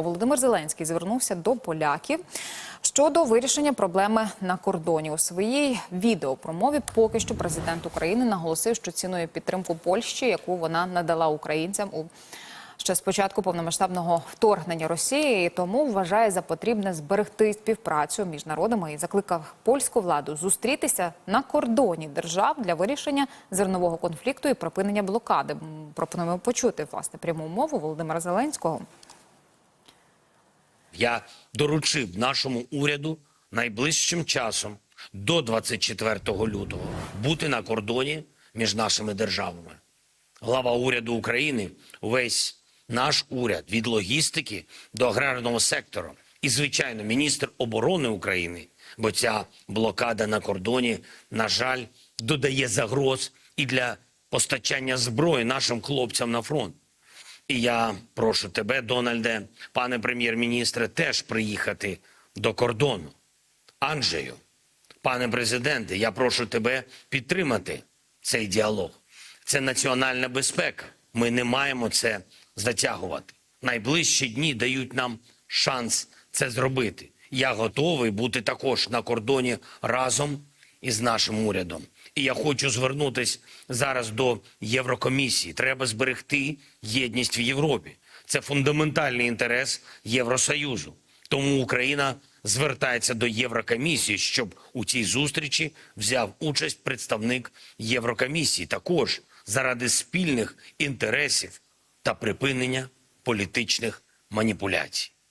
Володимир Зеленський звернувся до поляків щодо вирішення проблеми на кордоні. У своїй відеопромові поки що президент України наголосив, що цінує підтримку Польщі, яку вона надала українцям у ще з початку повномасштабного вторгнення Росії, і тому вважає за потрібне зберегти співпрацю між народами і закликав польську владу зустрітися на кордоні держав для вирішення зернового конфлікту і припинення блокади. Пропонуємо почути власне пряму мову Володимира Зеленського. Я доручив нашому уряду найближчим часом до 24 лютого бути на кордоні між нашими державами. Глава уряду України, увесь наш уряд від логістики до аграрного сектору і, звичайно, міністр оборони України, бо ця блокада на кордоні, на жаль, додає загроз і для постачання зброї нашим хлопцям на фронт. І я прошу тебе, Дональде, пане прем'єр-міністре, теж приїхати до кордону. Анджею, пане президенте, я прошу тебе підтримати цей діалог. Це національна безпека. Ми не маємо це затягувати. Найближчі дні дають нам шанс це зробити. Я готовий бути також на кордоні разом із нашим урядом. І я хочу звернутися зараз до Єврокомісії. Треба зберегти єдність в Європі. Це фундаментальний інтерес Євросоюзу. Тому Україна звертається до Єврокомісії, щоб у цій зустрічі взяв участь представник Єврокомісії, також заради спільних інтересів та припинення політичних маніпуляцій.